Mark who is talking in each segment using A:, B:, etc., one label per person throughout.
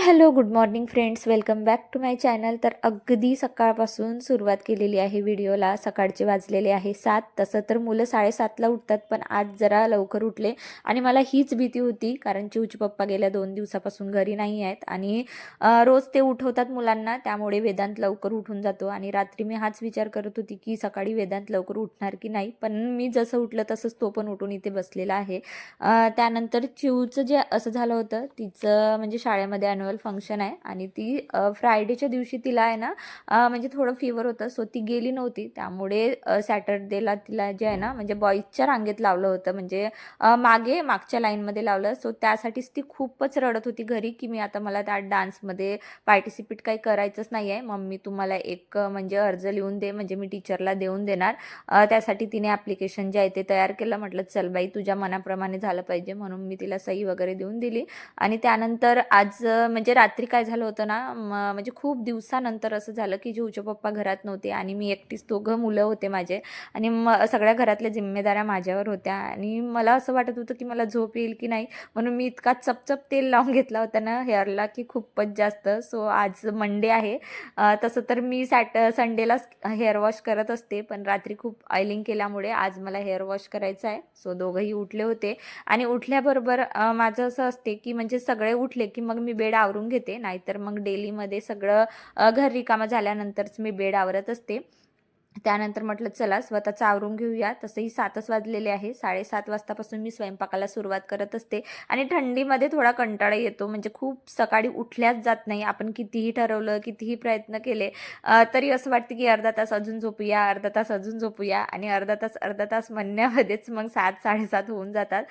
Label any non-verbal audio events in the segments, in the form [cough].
A: Hello good morning friends. Welcome back to my channel. तर अगदी सकाळपासून सुरुवात केलेली आहे व्हिडिओला. सकाळचे वाजलेले आहे सात. तसं तर मुलं साडेसातला उठतात पण आज जरा लवकर उठले आणि मला हीच भीती होती कारण चिऊची पप्पा गेल्या दोन दिवसापासून घरी नाही आहेत आणि रोज ते उठवतात मुलांना त्यामुळे वेदांत लवकर उठून जातो. आणि रात्री मी हाच विचार करत होती की सकाळी वेदांत लवकर उठणार की नाही? पण मी जसं उठलं तसंच तो पण उठून इथे बसलेला आहे. त्यानंतर चिऊचं जे असं झालं होतं तिचं म्हणजे शाळेमध्ये ॲन्युअल फंक्शन आहे आणि ती फ्रायडेच्या दिवशी तिला आहे ना म्हणजे थोडं फीवर होतं सो ती गेली नव्हती. त्यामुळे सॅटर्डेला तिला जे आहे ना म्हणजे बॉईजच्या रांगेत लावलं होतं. म्हणजे मागे मागच्या लाईनमध्ये लावलं. सो त्यासाठीच ती खूपच रडत होती घरी की मी आता मला त्या डान्समध्ये पार्टिसिपेट काही करायचंच नाही आहे मम्मी तुम्हाला एक म्हणजे अर्ज लिहून दे म्हणजे मी टीचरला देऊन देणार. त्यासाठी तिने ॲप्लिकेशन जे आहे ते तयार केलं. म्हटलं चल बाई तुझ्या मनाप्रमाणे झालं पाहिजे. म्हणून मी तिला सही वगैरे देऊन दिली. आणि त्यानंतर आज म्हणजे रात्री काय झालं होतं ना म म्हणजे खूप दिवसानंतर असं झालं की जीवचे पप्पा घरात नव्हते आणि मी एकटीच दोघं मुलं होते माझे आणि म सगळ्या घरातल्या जिम्मेदाऱ्या माझ्यावर होत्या आणि मला असं वाटत होतं की मला झोप येईल की नाही म्हणून मी इतका चपचप तेल लावून घेतला होता ना हेअरला की खूपच जास्त. सो आज मंडे आहे. तसं तर मी सॅट संडेलाच हेअर वॉश करत असते पण रात्री खूप ऑइलिंग केल्यामुळे आज मला हेअर वॉश करायचं आहे. सो दोघंही उठले होते आणि उठल्याबरोबर माझं असं असते की म्हणजे सगळे उठले की मग मी बेड आवरून घेते. नाहीतर मग डेलीमध्ये सगळं घर रिकामं झाल्यानंतरच मी बेड आवरत असते. त्यानंतर म्हटलं चला स्वतःचं आवरून घेऊया. तसंही सातच वाजलेले आहे. साडेसात वाजतापासून मी स्वयंपाकाला सुरुवात करत असते आणि थंडीमध्ये थोडा कंटाळा येतो. म्हणजे खूप सकाळी उठल्याच जात नाही. आपण कितीही ठरवलं कितीही प्रयत्न केले तरी असं वाटतं की अर्धा तास अजून झोपूया अर्धा तास अजून झोपूया आणि अर्धा तास अर्धा तास म्हणण्यामध्येच मग सात साडेसात होऊन जातात.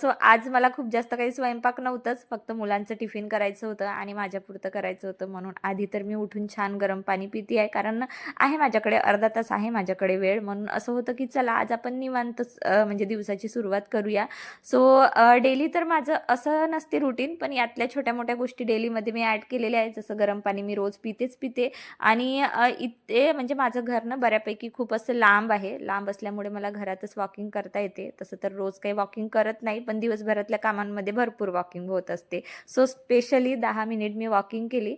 A: सो आज मला खूप जास्त काही स्वयंपाक नव्हतंच. फक्त मुलांचं टिफिन करायचं होतं आणि माझ्यापुरतं करायचं होतं म्हणून. आधी तर मी उठून छान गरम पाणी पिते आहे कारण आहे माझ्याकडे अर्धा तास आहे माझ्याकडे वेळ. म्हणून असं होतं की चला आज आपण निवांतच म्हणजे दिवसाची सुरुवात करूया. सो डेली तर माझं असं नसते रुटीन पण यातल्या छोट्या मोठ्या गोष्टी डेलीमध्ये मी ॲड केलेल्या आहेत. जसं गरम पाणी मी रोज पितेच पिते. आणि इथे म्हणजे माझं घर ना बऱ्यापैकी खूप असं लांब आहे. लांब असल्यामुळे मला घरातच वॉकिंग करता येते. तसं तर रोज काही वॉकिंग करत नाही पण दिवसभरातल्या कामांमध्ये भरपूर वॉकिंग होत असते. सो स्पेशली दहा मिनिट मी वॉकिंग केली.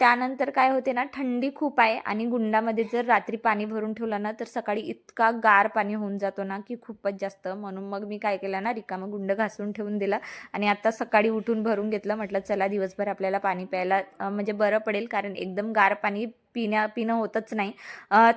A: त्यानंतर काय होते ना थंडी खूप आहे आणि गुंडामध्ये जर रात्री पाणी पाणी भरून ठेवलं ना तर सकाळी इतका गार पाणी होऊन जातो ना की खूपच जास्त. म्हणून मग मी काय केलं ना रिकामं गुंड घासून ठेवून दिला. आणि आता सकाळी उठून भरून घेतलं म्हटलं चला दिवसभर आपल्याला पाणी प्यायला म्हणजे बरं पडेल कारण एकदम गार पाणी पिण्या पिणं होतच नाही.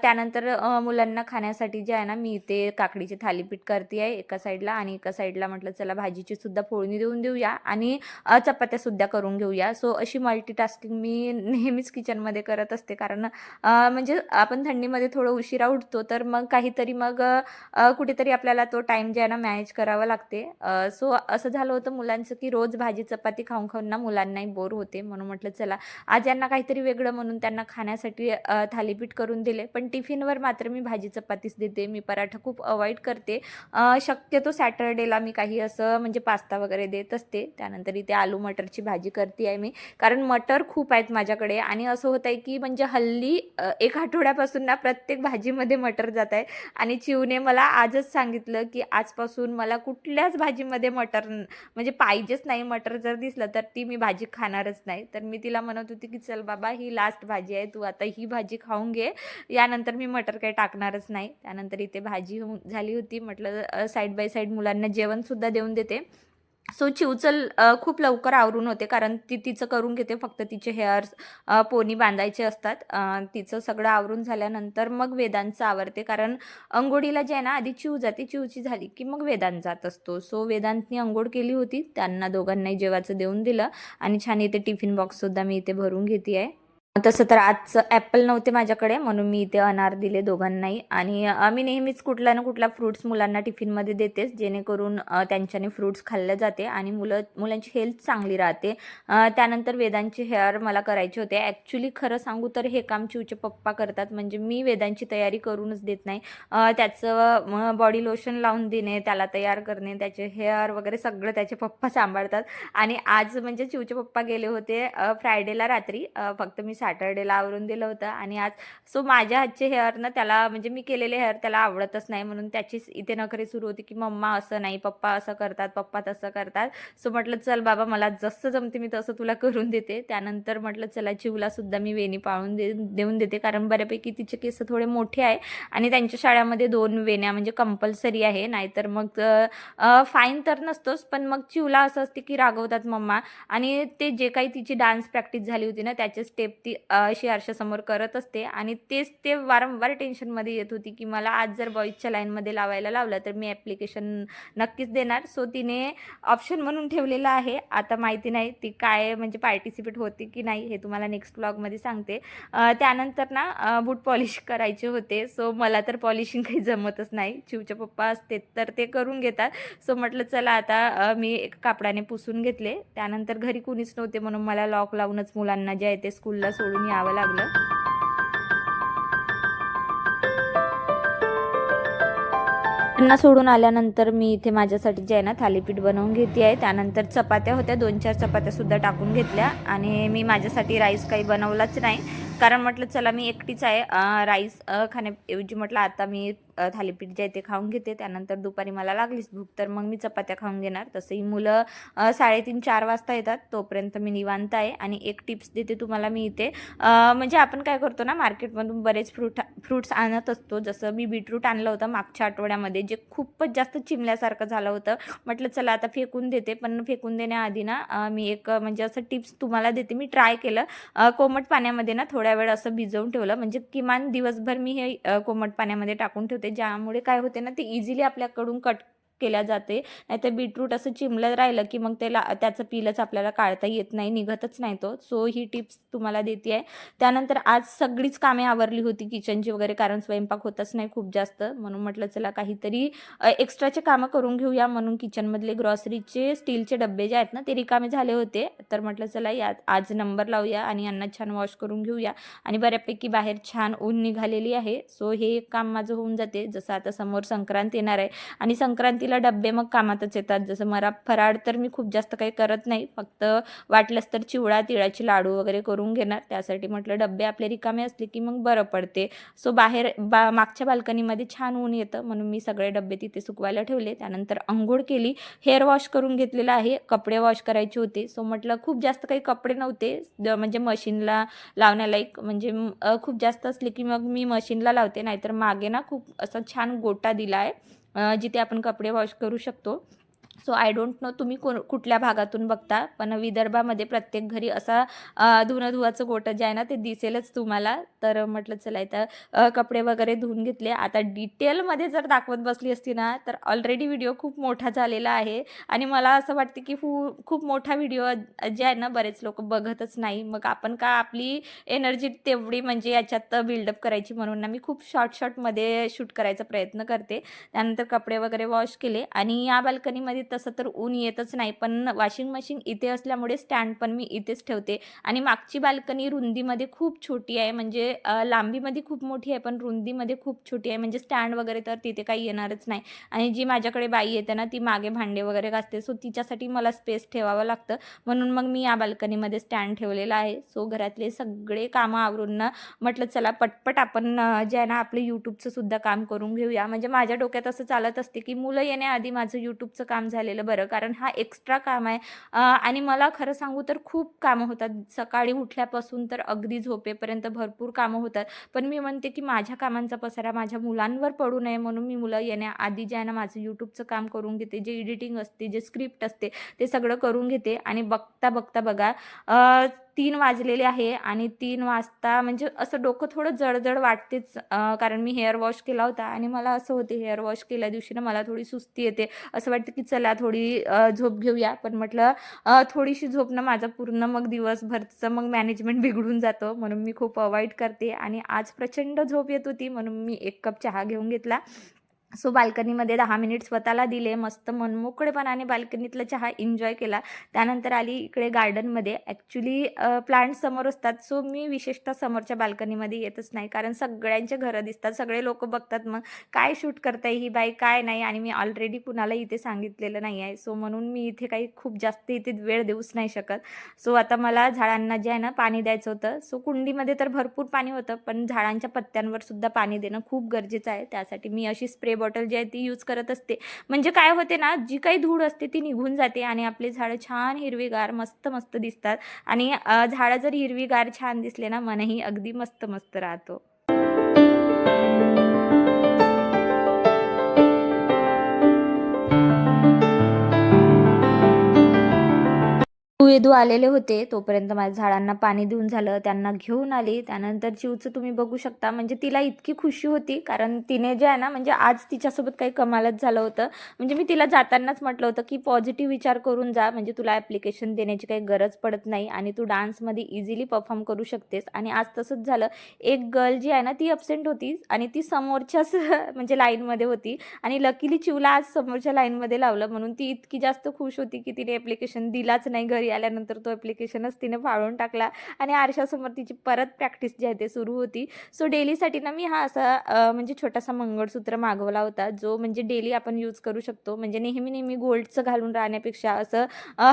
A: त्यानंतर मुलांना खाण्यासाठी जे आहे ना मी इथे काकडीचे थालीपीठ करते आहे एका साईडला आणि एका साईडला म्हटलं चला भाजीची सुद्धा फोडणी देऊन देऊया आणि चपात्यासुद्धा करून घेऊया. सो अशी मल्टीटास्किंग मी नेहमीच किचनमध्ये करत असते कारण म्हणजे आपण थंडीमध्ये थोडं उशिरा उठतो तर मग काहीतरी मग कुठेतरी आपल्याला तो टाईम जे आहे ना मॅनेज करावा लागते. सो असं झालं होतं मुलांचं की रोज भाजी चपाती खाऊन खाऊन ना मुलांनाही बोर होते. म्हणून म्हटलं चला आज यांना काहीतरी वेगळं म्हणून त्यांना खाण्यासाठी अ, थालीपीठ करून दिले. पण टिफिनवर मात्र मी भाजी चपातीच देते. मी पराठा खूप अवॉइड करते. शक्यतो सॅटरडेला मी काही असं म्हणजे पास्ता वगैरे देत असते. त्यानंतर इथे आलू मटरची भाजी करते आहे मी. कारण मटर खूप आहेत माझ्याकडे. आणि असं होत आहे की म्हणजे हल्ली एक आठवड्यापासून ना प्रत्येक भाजीमध्ये मटर जात आहे आणि चिवने मला आजच सांगितलं की आजपासून मला कुठल्याच भाजीमध्ये मटर म्हणजे पाहिजेच नाही मटर जर दिसलं तर ती मी भाजी खाणारच नाही. तर मी तिला म्हणत होती की चल बाबा ही लास्ट भाजी आहे. तू आता ही भाजी खाऊन घे. यानंतर मी मटर काही टाकणारच नाही. त्यानंतर इथे भाजी होऊन झाली होती. म्हटलं साईड बाय साईड मुलांना जेवणसुद्धा देऊन देते. सो चिवचल खूप लवकर आवरून होते. कारण ती तिचं करून घेते. फक्त तिचे हेअर्स पोनी बांधायचे असतात. तिचं सगळं आवरून झाल्यानंतर मग वेदांचं आवरते. कारण अंघोळीला जे आहे ना आधी चिव जाते. चिवची झाली की मग वेदांत जात असतो. सो वेदांतनी अंघोळ केली होती. त्यांना दोघांनाही जेवाचं देऊन दिलं. आणि छान इथे टिफिन बॉक्ससुद्धा मी इथे भरून घेते आहे तसं तर आजचं ॲपल नव्हते माझ्याकडे म्हणून मी इथे अनार दिले दोघांनाही. आणि मी नेहमीच कुठला ना कुठला फ्रूट्स मुलांना टिफिनमध्ये देतेच जेणेकरून त्यांच्याने फ्रूट्स खाल्ले जाते आणि मुलं मुलांची हेल्थ चांगली राहते. त्यानंतर वेदांचे हेअर मला करायचे होते. ॲक्च्युली खरं सांगू तर हे काम चिवचे पप्पा करतात म्हणजे मी वेदांची तयारी करूनच देत नाही. त्याचं बॉडी लोशन लावून देणे त्याला तयार करणे त्याचे हेअर वगैरे सगळं त्याचे पप्पा सांभाळतात. आणि आज म्हणजे चिवचे पप्पा गेले होते फ्रायडेला रात्री फक्त मी सॅटर्डेला आवरून दिलं होतं आणि आज सो माझ्या हातचे हेअर ना त्याला म्हणजे मी केलेले हेअर त्याला आवडतच नाही म्हणून त्याचीच इथे नखरे सुरू होती की मम्मा असं नाही पप्पा असं करतात पप्पा तसं करतात. सो म्हटलं चल बाबा मला जसं जमते मी तसं तुला करून देते. त्यानंतर म्हटलं चला चिवला सुद्धा मी वेणी पाळून दे देऊन देते. कारण बऱ्यापैकी तिचे केस थोडे मोठे आहे आणि त्यांच्या शाळेमध्ये दोन वेण्या म्हणजे कंपल्सरी आहे. नाहीतर मग फाईन तर नसतोच पण मग चिवला असं असते की रागवतात मम्मा. आणि ते जे काही तिची डान्स प्रॅक्टिस झाली होती ना त्याचे स्टेप ती अ, अशी आरशासमोर करत असते आणि तेच ते वारंवार टेन्शनमध्ये येत होती की मला आज जर बॉईजच्या लाईनमध्ये लावायला लावलं तर मी ॲप्लिकेशन नक्कीच देणार. सो तिने ऑप्शन म्हणून ठेवलेलं आहे. आता माहिती नाही ती काय म्हणजे पार्टिसिपेट होती की नाही हे तुम्हाला नेक्स्ट ब्लॉगमध्ये सांगते. त्यानंतर ना बूट पॉलिश करायचे होते. सो मला तर पॉलिशिंग काही जमतच नाही. चिवचे पप्पा असते तर ते करून घेतात. सो म्हटलं चला आता मी एक कापडाने पुसून घेतले. त्यानंतर घरी कुणीच नव्हते म्हणून मला लॉक लावूनच मुलांना जे आहे ते स्कूलला सोडून यावं लागलं. त्यांना सोडून आल्यानंतर मी इथे माझ्यासाठी जे आहे ना थालीपीठ बनवून घेते आहे. त्यानंतर चपात्या होत्या. दोन चार चपात्यासुद्धा टाकून घेतल्या. आणि मी माझ्यासाठी राईस काही बनवलाच नाही. कारण म्हटलं चला मी एकटीच आहे. राईस खाण्याऐवजी म्हटलं आता मी थालीपीठ जे आहे ते खाऊन घेते. त्यानंतर दुपारी मला लागलीच भूक तर मग मी चपात्या खाऊन घेणार. तसंही मुलं साडेतीन चार वाजता येतात. तोपर्यंत मी निवांत आहे आणि एक टिप्स देते तुम्हाला मी इथे. म्हणजे आपण काय करतो ना मार्केटमधून बरेच फ्रूट फ्रूट्स आणत असतो. जसं मी बीटरूट आणलं होतं मागच्या आठवड्यामध्ये जे खूपच जास्त चिमल्यासारखं झालं होतं. म्हटलं चला आता फेकून देते पण फेकून देण्याआधी ना मी एक म्हणजे असं टिप्स तुम्हाला देते. मी ट्राय केलं. कोमट पाण्यामध्ये ना थोड्या वेळ असं भिजवून ठेवलं. म्हणजे किमान दिवसभर मी हे कोमट पाण्यामध्ये टाकून ठेवते. ज्यामुळे काय होते ना ते इझिली आपल्याकडून कट केल्या जाते. नाहीतर बीटरूट असं चिमलं राहिलं की मग त्याला त्याचं पिलच आपल्याला काढता येत नाही निघतच नाही तो. सो ही टिप्स तुम्हाला देते आहे त्यानंतर आज सगळीच कामे आवरली होती किचनची वगैरे कारण स्वयंपाक होतच नाही खूप जास्त. म्हणून म्हटलं चला काहीतरी एक्स्ट्राचे कामं करून घेऊया. म्हणून किचनमधले ग्रॉसरीचे स्टीलचे डबे जे आहेत ना ते रिकामे झाले होते. तर म्हटलं चला यात आज नंबर लावूया आणि यांना छान वॉश करून घेऊया. आणि बऱ्यापैकी बाहेर छान ऊन निघालेली आहे. सो हे एक काम माझं होऊन जाते. जसं आता समोर संक्रांत येणार आहे. आणि संक्रांतीला डबे मग कामातच येतात. जसं मला फराळ तर मी खूप जास्त काही करत नाही. फक्त वाटलंच तर चिवडा तिळाची लाडू वगैरे करून घेणार. त्यासाठी म्हटलं डबे आपले रिकामे असले की मग बरं पडते. सो बाहेर बा मागच्या बाल्कनीमध्ये छान ऊन येतं. म्हणून मी सगळे डबे तिथे सुकवायला ठेवले. त्यानंतर अंघोळ केली. हेअर वॉश करून घेतलेलं आहे. कपडे वॉश करायचे होते. सो म्हटलं खूप जास्त काही कपडे नव्हते. म्हणजे मशीनला लावण्यालायक म्हणजे खूप जास्त असले की मग मी मशीनला लावते. नाहीतर मागे ना खूप असा छान गोटा दिला आहे. जिथे आपण कपडे वॉश करू शकतो. सो आय डोंट नो तुम्ही कोण कुठल्या भागातून बघता पण विदर्भामध्ये प्रत्येक घरी असा अ, धुणं धुवाचं गोटं जे आहे ना ते दिसेलच तुम्हाला. तर म्हटलं चला इथं कपडे वगैरे धुवून घेतले. आता डिटेलमध्ये जर दाखवत बसली असती ना तर ऑलरेडी व्हिडिओ खूप मोठा झालेला आहे. आणि मला असं वाटते की फू खूप मोठा व्हिडिओ जे आहे ना बरेच लोक बघतच नाही. मग आपण का आपली एनर्जी तेवढी म्हणजे याच्यात बिल्डअप करायची म्हणून ना मी खूप शॉर्ट शॉर्टमध्ये शूट करायचा प्रयत्न करते. त्यानंतर कपडे वगैरे वॉश केले. आणि या बाल्कनीमध्ये तसं तर ऊन येतच नाही. पण वॉशिंग मशीन इथे असल्यामुळे स्टँड पण मी इथेच ठेवते. आणि मागची बाल्कनी रुंदीमध्ये खूप छोटी आहे. म्हणजे लांबीमध्ये खूप मोठी आहे पण रुंदीमध्ये खूप छोटी आहे. म्हणजे स्टँड वगैरे तर तिथे काही येणारच नाही. आणि जी माझ्याकडे बाई येते ना ती मागे भांडे वगैरे घासते. सो तिच्यासाठी मला स्पेस ठेवावं लागतं. म्हणून मग मी या बाल्कनीमध्ये स्टँड ठेवलेला आहे. सो घरातले सगळे कामं आवरून म्हटलं चला पटपट आपण जे आहे ना आपलं यूट्यूबचं सुद्धा काम करून घेऊया. म्हणजे माझ्या डोक्यात असं चालत असते की मुलं येण्याआधी माझं यूट्यूबचं काम झालेलं बरं कारण हा एक्स्ट्रा काम आहे. आणि मला खरं सांगू तर खूप कामं होतात. सकाळी उठल्यापासून तर अगदी झोपेपर्यंत भरपूर कामं होतात. पण मी म्हणते की माझ्या कामांचा पसारा माझ्या मुलांवर पडू नये म्हणून मी मुलं येण्याआधी जे आहे ना माझं यूट्यूबचं काम करून घेते जे एडिटिंग असते जे स्क्रिप्ट असते ते सगळं करून घेते. आणि बघता बघता बघा तीन वाजलेले आहे आणि तीन वाजता म्हणजे असं डोकं थोडं जडजड वाटतेच कारण मी हेअर वॉश केला होता आणि मला असं होते हेअर वॉश केल्या दिवशी ना मला थोडी सुस्ती येते. असं वाटतं की चला थोडी झोप घेऊया. पण म्हटलं थोडीशी झोप ना माझं पूर्ण मग दिवसभरचं मग मॅनेजमेंट बिघडून जातं. म्हणून मी खूप अवॉइड करते आणि आज प्रचंड झोप येत होती. म्हणून मी एक कप चहा घेऊन घेतला. सो बाल्कनीमध्ये दहा मिनिट स्वतःला दिले मस्त मनमोकळेपणाने बाल्कनीतला चहा एन्जॉय केला. त्यानंतर आली इकडे गार्डनमध्ये ॲक्च्युली प्लांट समोर असतात सो मी विशेषतः समोरच्या बाल्कनीमध्ये येतच नाही कारण सगळ्यांचे घरं दिसतात सगळे लोक बघतात मग काय शूट करताय ही बाई काय नाही आणि मी ऑलरेडी कुणाला इथे सांगितलेलं नाही आहे. सो म्हणून मी इथे काही खूप जास्त इथे वेळ देऊच नाही शकत. सो आता मला झाडांना जे आहे ना पाणी द्यायचं होतं. सो कुंडीमध्ये तर भरपूर पाणी होतं पण झाडांच्या पत्त्यांवर सुद्धा पाणी देणं खूप गरजेचं आहे. त्यासाठी मी अशी स्प्रे बॉटल जी आहे ती यूज करत असते. म्हणजे काय होते ना जी काही धूळ असते ती निघून जाते आणि आपले झाडं छान हिरवीगार मस्त मस्त दिसतात. आणि झाडं जर हिरवीगार छान दिसले ना मनही अगदी मस्त मस्त राहतो. वेदू आलेले होते तोपर्यंत माझ्या झाडांना पाणी देऊन झालं त्यांना घेऊन आली. त्यानंतर चिवचं तुम्ही बघू शकता. म्हणजे तिला इतकी खुशी होती कारण तिने जे आहे ना म्हणजे आज तिच्यासोबत काही कमालच झालं होतं. म्हणजे मी तिला जातानाच म्हटलं होतं की पॉझिटिव्ह विचार करून जा. म्हणजे तुला ॲप्लिकेशन देण्याची काही गरज पडत नाही आणि तू डान्समध्ये इझिली परफॉर्म करू शकतेस. आणि आज तसंच झालं. एक गर्ल जी आहे ना ती अबसेंट होती आणि ती समोरच्याच [laughs] म्हणजे लाईनमध्ये होती आणि लकीली चिवला आज समोरच्या लाईनमध्ये लावलं. म्हणून ती इतकी जास्त खुश होती की तिने ॲप्लिकेशन दिलाच नाही घरी. आल्यानंतर तो ॲप्लिकेशनच तिने फाळून टाकला आणि आरशासमोर तिची परत प्रॅक्टिस जी आहे ते सुरू होती. सो डेलीसाठी ना मी हा असा म्हणजे छोटासा मंगळसूत्र मागवला होता जो म्हणजे डेली आपण यूज करू शकतो. म्हणजे नेहमी नेहमी गोल्डचं घालून राहण्यापेक्षा असं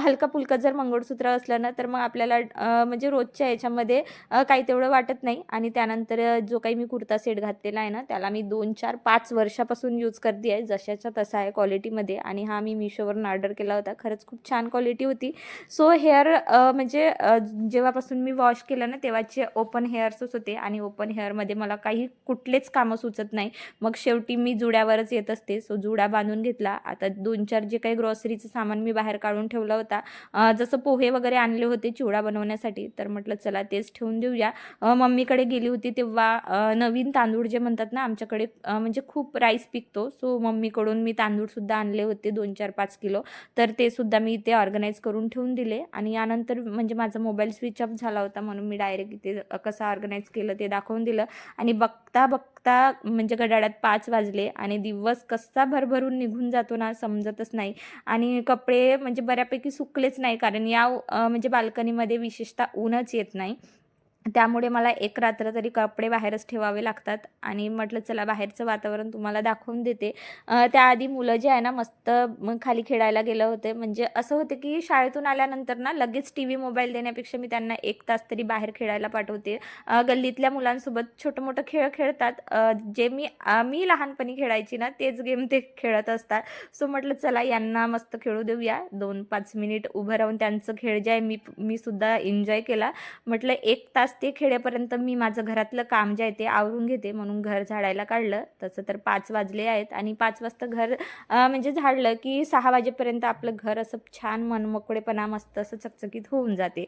A: हलका फुलकं जर मंगळसूत्र असलं ना तर मग आपल्याला म्हणजे रोजच्या याच्यामध्ये काही तेवढं वाटत नाही. आणि त्यानंतर जो काही मी कुर्ता सेट घातलेला आहे ना त्याला मी दोन चार पाच वर्षापासून यूज करते आहे. जशाच्या तसा आहे क्वालिटीमध्ये आणि हा मी मिशोवरून ऑर्डर केला होता. खरंच खूप छान क्वालिटी होती. सो सो हेअर म्हणजे जेव्हापासून मी वॉश केलं ना तेव्हाचे ओपन हेअर्सच होते आणि ओपन हेअरमध्ये मला काही कुठलेच कामं सुचत नाही. मग शेवटी मी जुड्यावरच येत असते. सो जुडा बांधून घेतला. आता दोन चार जे काही ग्रॉसरीचं सामान मी बाहेर काढून ठेवला होता. जसं पोहे वगैरे आणले होते चिवडा बनवण्यासाठी तर म्हटलं चला तेच ठेवून देऊया. मम्मीकडे गेली होती तेव्हा नवीन तांदूळ जे म्हणतात ना आमच्याकडे म्हणजे खूप राईस पिकतो. सो मम्मीकडून मी तांदूळसुद्धा आणले होते दोन चार पाच किलो. तर ते सुद्धा मी इथे ऑर्गनाईज करून ठेवून दिले. आणि यानंतर म्हणजे माझा मोबाईल स्विच ऑफ झाला होता म्हणून मी डायरेक्ट इथे कसं ऑर्गनाईज केलं ते दाखवून दिलं. आणि बघता बघता म्हणजे घड्याळ्यात पाच वाजले आणि दिवस कसा भरभरून निघून जातो ना समजतच नाही. आणि कपडे म्हणजे बऱ्यापैकी सुकलेच नाही कारण या म्हणजे बाल्कनीमध्ये विशेषतः ऊनच येत नाही. त्यामुळे मला एक रात्र तरी कपडे बाहेरच ठेवावे लागतात आणि म्हटलं चला बाहेरचं वातावरण तुम्हाला दाखवून देते. त्याआधी मुलं जे आहे ना मस्त खाली खेळायला गेलं होते. म्हणजे असं होतं की शाळेतून आल्यानंतर ना लगेच टी व्ही मोबाईल देण्यापेक्षा मी त्यांना एक तास तरी बाहेर खेळायला पाठवते. गल्लीतल्या मुलांसोबत छोटं मोठं खेळ खेळतात. जे मी मी लहानपणी खेळायची ना तेच गेम ते खेळत असतात. सो म्हटलं चला यांना मस्त खेळू देऊया. दोन पाच मिनिट उभं राहून त्यांचं खेळ जे आहे मी मी सुद्धा एन्जॉय केला. म्हटलं एक तास ते खेड्यापर्यंत मी माझं घरातलं काम जे आहे ते आवरून घेते. म्हणून घर झाडायला काढलं. तसं तर पाच वाजले आहेत आणि पाच वाजता घर म्हणजे झाडलं की सहा वाजेपर्यंत आपलं घर असं छान मनमोकळेपणा मस्त असं चकचकीत होऊन जाते.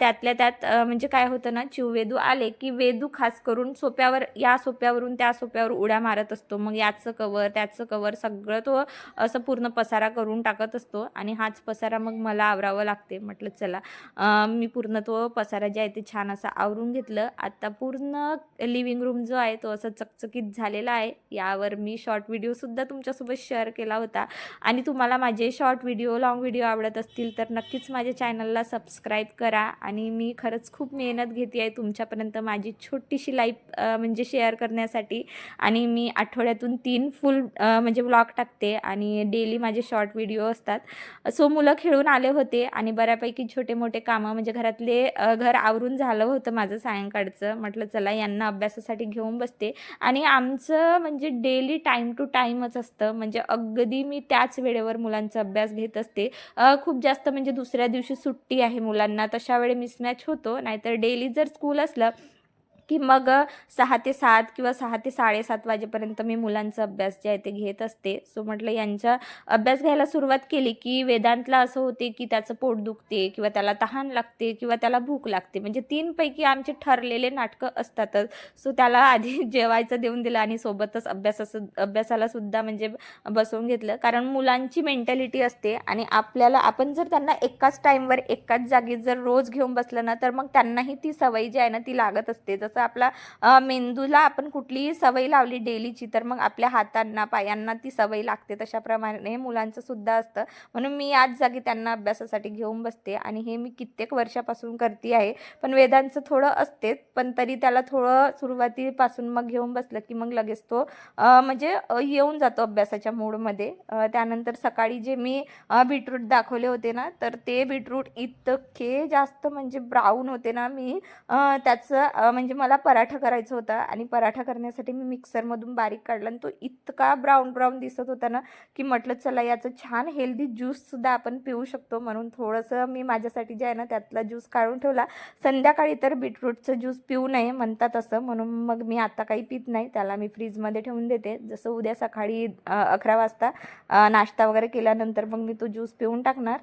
A: त्यातल्या त्यात म्हणजे काय होतं ना चिववेदू आले की वेदू खास करून सोप्यावर या सोप्यावरून त्या सोप्यावर उड्या मारत असतो. मग याचं कवर त्याचं कवर सगळं तो असं पूर्ण पसारा करून टाकत असतो आणि हाच पसारा मग मला आवरावं लागते. म्हटलं चला मी पूर्ण तो पसारा जे आहे ते छान असा आवरून घेतलं. आता पूर्ण लिव्हिंग रूम जो आहे तो असा चकचकीत झालेला आहे. यावर मी शॉर्ट व्हिडिओसुद्धा तुमच्यासोबत शेअर केला होता. आणि तुम्हाला माझे शॉर्ट व्हिडिओ लाँग व्हिडिओ आवडत असतील तर नक्कीच माझ्या चॅनलला सबस्क्राईब करा. आणि मी खरंच खूप मेहनत घेते आहे तुमच्यापर्यंत माझी छोटीशी लाईफ म्हणजे शेअर करण्यासाठी. आणि मी आठवड्यातून तीन फुल म्हणजे ब्लॉग टाकते आणि डेली माझे शॉर्ट व्हिडिओ असतात. सो मुलं खेळून आले होते आणि बऱ्यापैकी छोटे मोठे कामं म्हणजे घरातले घर आवरून झालं होतं होतं माझं सायंकाळचं. म्हटलं चला यांना अभ्यासासाठी घेऊन बसते. आणि आमचं म्हणजे डेली टाईम टू टाईमच असतं. म्हणजे अगदी मी त्याच वेळेवर मुलांचा अभ्यास घेत असते. खूप जास्त म्हणजे दुसऱ्या दिवशी सुट्टी आहे मुलांना. तशा वेळी मिसमॅच होतो. नाहीतर डेली जर स्कूल असलं की मग सहा ते सात किंवा सहा ते साडेसात वाजेपर्यंत मी मुलांचा अभ्यास जे आहे ते घेत असते. सो म्हटलं यांच्या अभ्यास घ्यायला सुरुवात केली की वेदांतला असं होते की त्याचं पोट दुखते किंवा त्याला तहान लागते किंवा त्याला भूक लागते. म्हणजे तीनपैकी आमचे ठरलेले नाटकं असतातच. सो त्याला आधी [laughs] जेवायचं देऊन दिलं आणि सोबतच अभ्यासाचं अभ्यासाला सुद्धा म्हणजे बसवून घेतलं. कारण मुलांची मेंटॅलिटी असते आणि आपल्याला आपण जर त्यांना एकाच टाईमवर एकाच जागी जर रोज घेऊन बसलं ना तर मग त्यांनाही ती सवय जी आहे ना ती लागत असते. जसं जसं आपला मेंदूला आपण कुठलीही सवय लावली डेलीची तर मग आपल्या हातांना पायांना ती सवय लागते. तशाप्रमाणे मुलांचं सुद्धा असतं. म्हणून मी आज जागी त्यांना अभ्यासासाठी घेऊन बसते आणि हे मी कित्येक वर्षापासून करते आहे. पण वेदांचं थोडं असते पण तरी त्याला थोडं सुरुवातीपासून मग घेऊन बसलं की मग लगेच तो म्हणजे येऊन जातो अभ्यासाच्या मूडमध्ये. त्यानंतर सकाळी जे मी बीटरूट दाखवले होते ना तर ते बीटरूट इतके जास्त म्हणजे ब्राऊन होते ना मी त्याचं म्हणजे मला पराठा करायचा होता आणि पराठा करण्यासाठी मी मिक्सरमधून बारीक काढला आणि तो इतका ब्राऊन ब्राऊन दिसत होता ना की म्हटलं चला याचं छान हेल्दी ज्यूससुद्धा आपण पिऊ शकतो. म्हणून थोडंसं मी माझ्यासाठी जे आहे ना त्यातला ज्यूस काढून ठेवला. संध्याकाळी तर बीटरूटचं ज्यूस पिऊ नये म्हणतात असं म्हणून मग मी आता काही पित नाही. त्याला मी फ्रीजमध्ये ठेवून देते. जसं उद्या सकाळी अकरा वाजता नाश्ता वगैरे केल्यानंतर मग मी तो ज्यूस पिऊन टाकणार.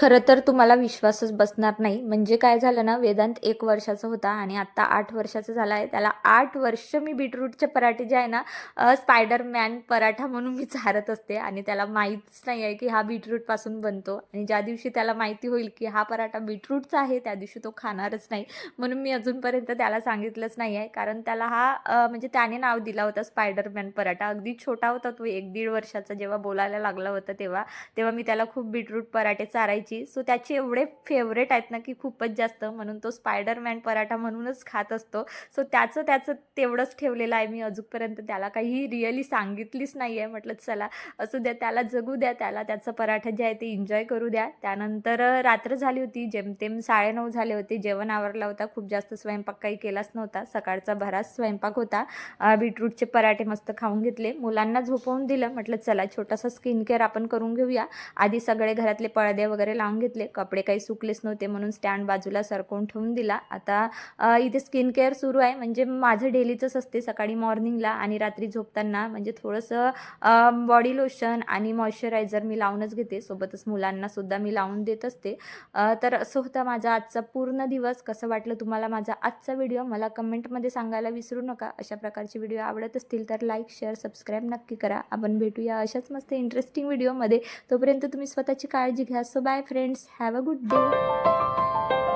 A: खरं तर तुम्हाला विश्वासच बसणार नाही. म्हणजे काय झालं ना वेदांत एक वर्षाचा होता आणि आत्ता आठ वर्षाचा झाला आहे. त्याला आठ वर्ष मी बीटरूटचे पराठे जे आहे ना स्पायडर स्पायडरमॅन पराठा म्हणून मी चारत असते आणि त्याला माहीतच नाही आहे की हा बीटरूटपासून बनतो. आणि ज्या दिवशी त्याला माहिती होईल की हा पराठा बीटरूटचा आहे त्या दिवशी तो खाणारच नाही. म्हणून मी अजूनपर्यंत त्याला सांगितलंच नाही आहे. कारण त्याला हा म्हणजे त्याने नाव दिला होता स्पायडरमॅन पराठा. अगदी छोटा होता तो एक दीड वर्षाचा. जेव्हा बोलायला लागला होता तेव्हा तेव्हा मी त्याला खूप बीटरूट पराठे चारायचे सो त्याचे एवढे फेवरेट आहेत ना की खूपच जास्त. म्हणून तो स्पायडरमॅन पराठा म्हणूनच खात असतो. सो त्याचं त्याचं तेवढंच ठेवलेलं आहे मी अजूनपर्यंत. त्याला काही रिअली सांगितलीच नाही आहे म्हटलं चला असू द्या त्याला जगू द्या. त्याला त्याचं पराठा जे आहे ते एन्जॉय करू द्या. त्यानंतर रात्र झाली होती. जेमतेम साडेनऊ झाले होते. जेवण आवरला होता. खूप जास्त स्वयंपाक काही केलाच नव्हता. सकाळचा बराच स्वयंपाक होता. बीटरूटचे पराठे मस्त खाऊन घेतले. मुलांना झोपवून दिलं. म्हटलं चला छोटासा स्किन केअर आपण करून घेऊया. आधी सगळे घरातले पडदे वगैरे लावून घेतले. कपडे काही सुकलेच नव्हते म्हणून स्टँड बाजूला सरकवून ठेवून दिला. आता इथे स्किन केअर सुरू आहे. म्हणजे माझं डेलीचंच असते सकाळी मॉर्निंगला आणि रात्री झोपताना. म्हणजे थोडंसं बॉडी लोशन आणि मॉइश्चरायझर मी लावूनच घेते. सोबतच मुलांनासुद्धा मी लावून देत असते. तर असं होता माझा आजचा पूर्ण दिवस. कसं वाटलं तुम्हाला माझा आजचा व्हिडिओ मला कमेंटमध्ये सांगायला विसरू नका. अशा प्रकारचे व्हिडिओ आवडत असतील तर लाईक शेअर सबस्क्राईब नक्की करा. आपण भेटूया अशाच मस्त इंटरेस्टिंग व्हिडिओमध्ये तोपर्यंत तुम्ही स्वतःची काळजी घ्या. So bye friends. Have a good day.